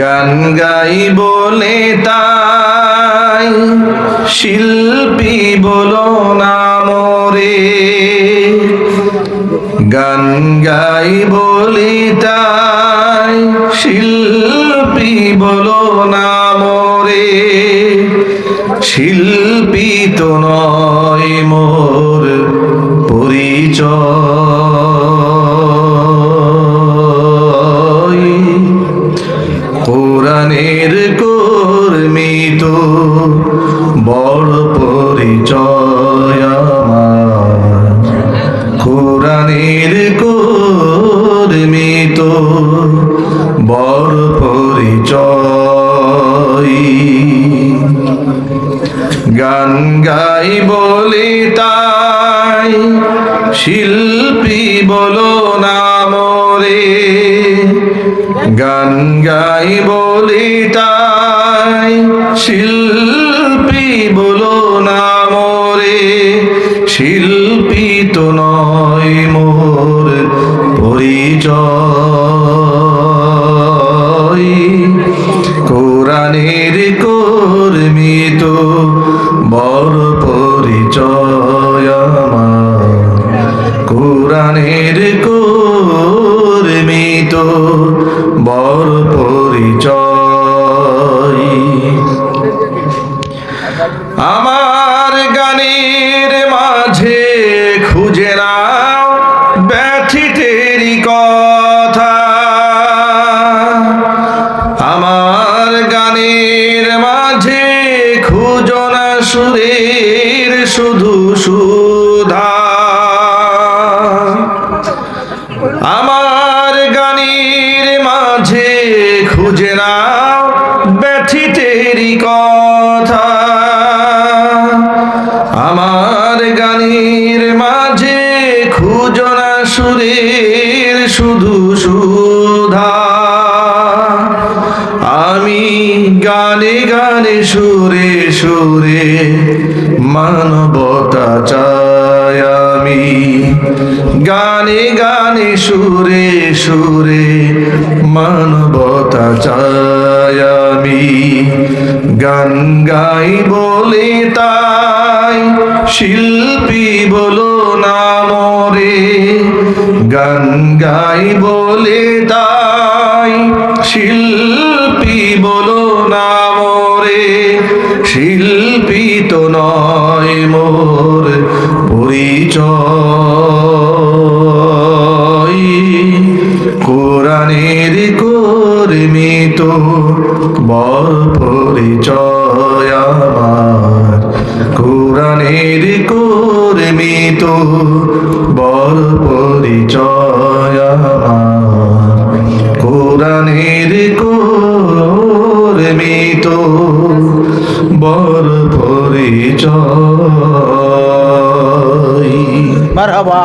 গান গাই বলে তাই শিল্পী বলো না মোরে গান গাই বলি তাই শিল্পী বলো না মোরে শিল্পী তো নয় মোর পরিচয় কোরআনের কর্মী তো বড় পরিচয় আমার। কোরআনের কর্মী তো বড় পরিচয়। গান গাই বলে তাই শিল্পী বলো না মোরে। গান গাই বলি তাই, শিল্পী বলো না মোরে। শিল্পী তো নয় মোর পরিচয়। কোরআনের কর্মী তো বড় পরিচয়। বড় পরিচয়। আমার গানের মাঝে খুঁজে নাও ব্যথিতেরই কথা। আমার গানের মাঝে খুঁজো না সুরের শুধু খুঁজে নাও ব্যথিতেরই কথা। আমার গানের মাঝে খুঁজো না সুরের শুধু সুধা। আমি গানে গানে সুরে সুরে মানবতা সুরে সুরে মানবতা চাই আমি। গান গাই বলে তাই, শিল্পী বলো না মরে। গান গাই বলে তাই, শিল্পী বলো না মোরে। শিল্পী তো নয় পরিচয় আমার। কোরআনের কর্মী তো বল পরিচয় আমার। কোরআনের কর্মী তো বড় পরিচয় মারহাবা।